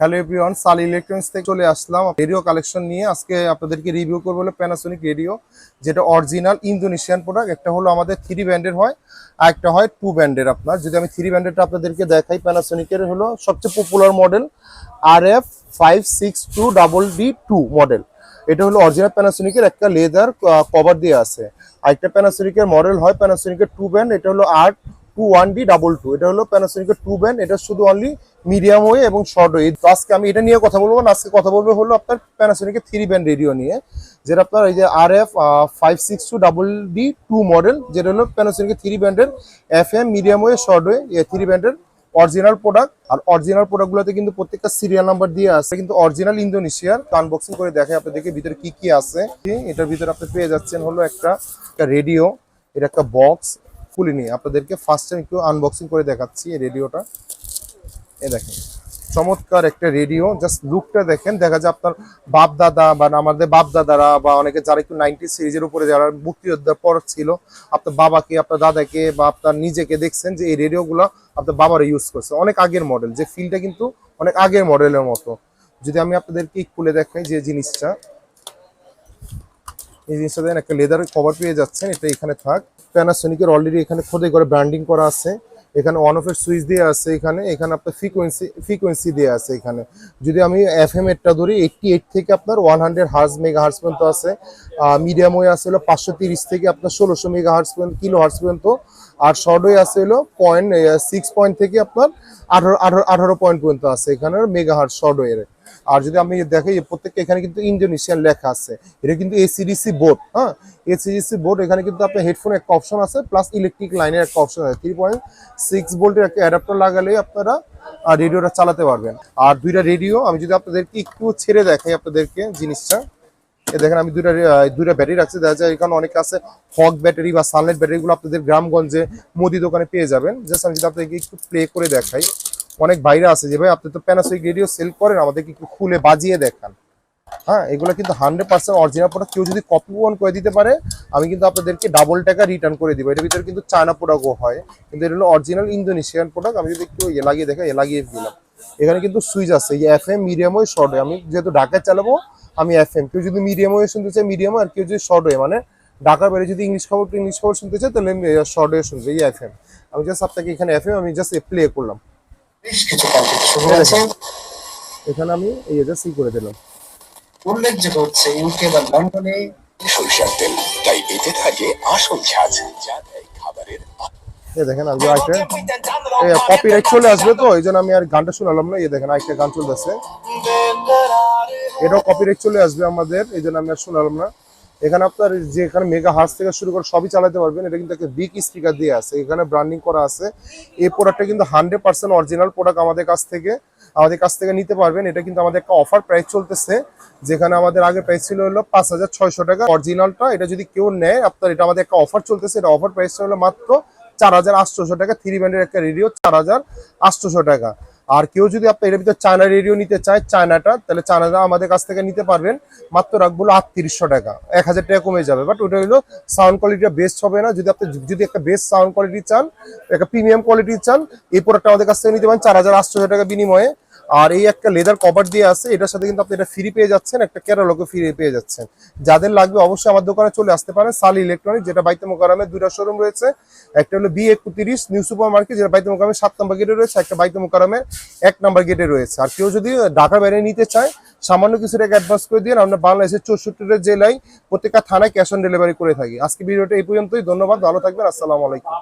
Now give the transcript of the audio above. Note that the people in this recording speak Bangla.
হ্যালো এভরিওয়ান সাল ইলেকট্রনিক্স থেকে চলে আসলাম। রেডিও কালেকশন নিয়ে আজকে আপনাদেরকে রিভিউ করব হলো প্যানাসোনিক রেডিও যেটা অরিজিনাল ইন্দোনেশিয়ান প্রোডাক্ট একটা হলো আমাদের থ্রি ব্যান্ডের হয়, আর একটা হয় টু ব্যান্ডের আপনার। যদি আমি থ্রি ব্যান্ডেরটা আপনাদেরকে দেখাই প্যানাসোনিকের হলো সবচেয়ে popular model R F five six two double two model এটা হলো অরিজিনাল প্যানাসোনিকের একটা লেদার কভার দিয়ে আছে। আরেকটা প্যানাসোনিকের মডেল হয় প্যানাসোনিকের টু ব্যান্ড এটা হলো আট two one D double two এটা হলো প্যানাসোনিকের টু ব্যান্ড এটা শুধু অনলি মিডিয়াম ওয়ে এবং শর্ট ওয়ে। তো আজকে আমি এটা নিয়ে কথা বলব না, আজকে কথা বলব হলো আপনার প্যানাসোনিকের থ্রি ব্যান্ড রেডিও নিয়ে, যেটা আপনার এই যে R F five six two double D two model যেটা হলো প্যানাসোনিকের থ্রি ব্যান্ডের F M medium wave short wave three ব্যান্ডের অরিজিনাল প্রোডাক্ট আর অরিজিনাল প্রোডাক্টগুলোতে কিন্তু প্রত্যেকটা সিরিয়াল নাম্বার দিয়ে আছে কিন্তু অরিজিনাল ইন্দোনেশিয়ার আনবক্সিং করে দেখে আপনাদেরকে ভিতরে কি কি আছে। এটার ভিতরে আপনি পেয়ে যাচ্ছেন হলো একটা একটা রেডিও এটা একটা বক্স খুলিনি আপনাদেরকে ফার্স্ট টাইম একটু আনবক্সিং করে দেখাচ্ছি এই রেডিওটা এ দেখেন, চমৎকার একটা রেডিও জাস্ট লুকটা দেখেন, দেখা যায় আপনার বাপ দাদা বা আমাদের বাপ দাদারা বা অনেকে যারা একটু নাইনটি সিরিজের উপরে যারা মুক্তিযোদ্ধার পর ছিল, আপনার বাবাকে, আপনার দাদাকে বা আপনার নিজেকে দেখছেন যে এই রেডিওগুলো আপনার বাবারা ইউজ করছে। অনেক আগের মডেল যে ফিলটা কিন্তু অনেক আগের মডেলের মতো। যদি আমি আপনাদেরকে খুলে দেখাই যে জিনিসটা, এই জিনিসটা দেন একটা লেদার কভার পেয়ে যাচ্ছেন, এটা এখানে থাক। প্যানাসোনিকের অলরেডি এখানে খোদাই করে ব্র্যান্ডিং করা আছে। এখানে অন অফের সুইচ দিয়ে আছে এখানে এখানে আপনার ফ্রিকোয়েন্সি ফ্রিকোয়েন্সি দিয়ে আছে এখানে। যদি আমি এফ এম এরটা ধরি এইটটি এইট থেকে আপনার one hundred hertz mega hertz পর্যন্ত আছে মিডিয়াম ওয়ে আছে হলো পাঁচশো তিরিশ থেকে আপনার ষোলোশো মেগা হার্স পর্যন্ত কিলো হার্স পর্যন্ত। আর শর্ট ওয়ে আছে হলো পয়েন্ট সিক্স পয়েন্ট থেকে আপনার আঠারো আঠারো আঠারো পয়েন্ট পর্যন্ত আছে এখানে মেগা হার্স শর্ট ওয়ের আর যদি আমি দেখাই প্রত্যেকটা এখানে কিন্তু ইন্দোনেশিয়ান লেখা আছে, এটা কিন্তু এসিডিসি বোর্ড হ্যাঁ? এসিডিসি বোর্ড এখানে কিন্তু আপনার হেডফোন একটা অপশন আছে প্লাস ইলেকট্রিক লাইনের একটা অপশন আছে থ্রি পয়েন্ট সিক্স ভোল্টের একটা অ্যাডাপ্টার লাগালে আপনারা রেডিওটা চালাতে পারবেন। আর দুইটা রেডিও আমি যদি আপনাদেরকে একটু ছেড়ে দেখাই আপনাদেরকে জিনিসটা। এ দেখেন, আমি দুইটা দুইটা ব্যাটারি রাখছি, দেখা যায় এখানে অনেক আছে হক ব্যাটারি বা সানলাইট ব্যাটারিগুলো আপনাদের গ্রামগঞ্জে মুদি দোকানে পেয়ে যাবেন। জাস্ট আমি যদি আপনাদেরকে একটু প্লে করে দেখাই। অনেক বাইরে আছে যে, ভাই, আপনি তো প্যানাসোনিক রেডিও সেল করেন, আমাদেরকে একটু খুলে বাজিয়ে দেখান। হ্যাঁ এগুলো কিন্তু হান্ড্রেড পার্সেন্ট অরিজিনাল প্রোডাক্ট কেউ যদি কপি ওয়ান করে দিতে পারে, আমি কিন্তু আপনাদেরকে ডাবল টাকা রিটার্ন করে দিব। এটার ভিতরে কিন্তু চায়না প্রোডাক্টও হয়। কিন্তু এটা হলো অরিজিনাল ইন্দোনেশিয়ান প্রোডাক্ট আমি যদি একটু এ লাগিয়ে দেখা এ লাগিয়ে দিলাম। এখানে কিন্তু সুইচ আছে। এই F M medium wave. Short আমি যেহেতু ঢাকায় চালাবো, আমি এফ এম কেউ যদি মিডিয়াম ওয়ে শুনতে চায় মিডিয়াম আর কেউ যদি শর্ট ওয়ে। মানে ঢাকার বাইরে যদি ইংলিশ খবর ইংলিশ খবর শুনতে চায়, তাহলে শর্ট ওয়ে শুনবে। এই এফ এম আমি জাস্ট আপনাকে এখানে এফ এম আমি জাস্ট প্লে করলাম। বেশ কিছু এখানে আমি এই জাস্ট ই করে দিলাম। উল্লেখযোগ্য হচ্ছে ইউকে বা লন্ডনে সরিষার তেল তাই এতে থাকে আসল ঝাঁজ যা দেয় খাবারের দেখেন আমি কপিরাইট চলে আসবে তো এই জন্য আমি আর গানটা শোনালাম না। এই দেখেন আরেকটা গান চলতেছে। এটাও কপিরাইট চলে আসবে আমাদের এই জন্য আমি আর শোনালাম না। এখানে আপনার যে এখানে মেগা হার্স থেকে শুরু করে সবই চালাতে পারবেন। এটা কিন্তু একটা বিগ স্পিকার দিয়ে আছে। এখানে ব্র্যান্ডিং করা আছে। এই প্রোডাক্টটা কিন্তু হান্ড্রেড পার্সেন্ট অরিজিনাল প্রোডাক্ট আমাদের কাছ থেকে, আমাদের কাছ থেকে নিতে পারবেন। এটা কিন্তু আমাদের একটা অফার প্রাইস চলতেছে। যেখানে আমাদের আগে প্রাইস ছিল হলো পাঁচ হাজার ছয়শো টাকা। অরিজিনালটা এটা যদি কেউ নেয়, আপনার এটা আমাদের একটা অফার চলতেছে। এটা অফার প্রাইসটা হলো মাত্র চার হাজার আটশোশো টাকা। থ্রি ব্যান্ডের একটা রেডিও চার হাজার আটশোশো টাকা। আর কেউ যদি আপনার এর ভিতরে চায়না রেডিও নিতে চায়, চায়নাটা, তাহলে চায়নাটা আমাদের কাছ থেকে নিতে পারবেন। মাত্র রাখব আটত্রিশশো টাকা। এক হাজার টাকা কমে যাবে বাট ওটা হলো সাউন্ড কোয়ালিটিটা বেস্ট হবে না। যদি আপনি, যদি একটা বেস্ট সাউন্ড কোয়ালিটি চান, একটা প্রিমিয়াম কোয়ালিটি চান, এই প্রোডাক্টটা আমাদের কাছ থেকে নিতে পারেন চার হাজার আটশো টাকা বিনিময়ে। আর এই একটা লেদার কভার দিয়ে আছে, এটার সাথে কিন্তু আপনি এটা ফ্রি পেয়ে যাচ্ছেন, একটা ক্যারালকে ফ্রি পেয়ে যাচ্ছেন। যাদের লাগবে অবশ্যই আমার দোকানে চলে আসতে পারেন সালি ইলেকট্রনিক যেটা বাইতে মোকারামে দুইটা শোরুম রয়েছে। একটা হলো বি একত্রিশ নিউ সুপার মার্কেট যেটা বাইতে মোকারামে সাত নম্বর গেটে রয়েছে, একটা বাইতে মোকারামে এক নম্বর গেটে রয়েছে। আর কেউ যদি ঢাকা বাইরে নিতে চায়, সামান্য কিছু টাকা অ্যাডভান্স করে দিয়ে আমরা বাংলাদেশের চৌষট্টিটা জেলায় প্রত্যেকটা থানায় ক্যাশ অন ডেলিভারি করে থাকি। আজকে ভিডিওটা এই পর্যন্তই, ধন্যবাদ, ভালো থাকবেন, আসসালামু আলাইকুম।